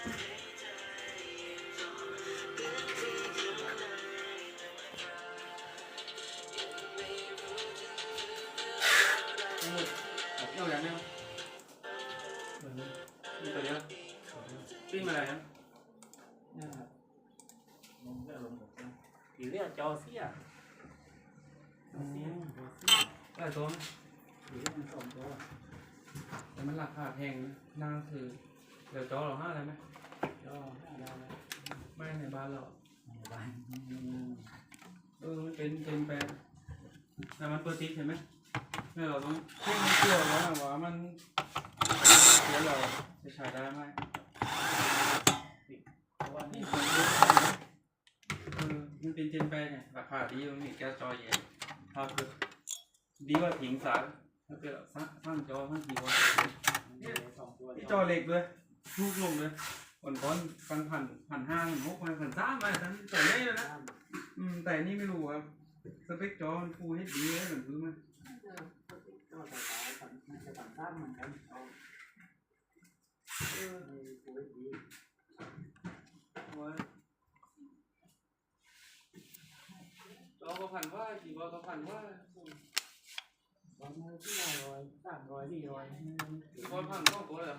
เที่ยวยังไงมีตัวเดียวปิ้งมาอะไรนะอยู่เรียกจอเสียจอเสียได้ตัวอยู่เรียกมันสองตัวแต่มันราคาแพงนานคือ เดี๋ยวจอเราห้าอะไรไหมก็ห้าดาวแล้วไม่ในบ้านเราในบ้านเออมันเป็นเป็นแปลงแต่มันเปิดติดเห็นไหมเนี่ยเราต้องเช็คมันเกี่ยวแล้วนะว่ามันเดี๋ยวเราจะใช้ได้ไหมเพราะว่านี่นี่ผมดูเออมันเป็นเจนแปลงไงราคาดีมันมีแก้วจอเย็นถ้าคือดีกว่าผิงสายถ้าเกิดสร้างสร้างจอมันดีกว่าสองตัวที่จอเหล็กเลย ลูกลงเลยก่อนก้อนพันพันพันห้างหกพันพันสามมาทั้งแต่ใหญ่เลยนะอืมแต่นี่ไม่รู้ครับสเปคจอมันฟูให้ดีเลยเหมือนพื้นมันก็สายๆสั่นน่าจะสั่นซ้ำเหมือนกันเอาเออในตัวดีว่าจอก็พันว่ากี่บอก็พันว่าบางมือที่ร้อยสามร้อยสี่ร้อยกี่บอพันสองตัวเลย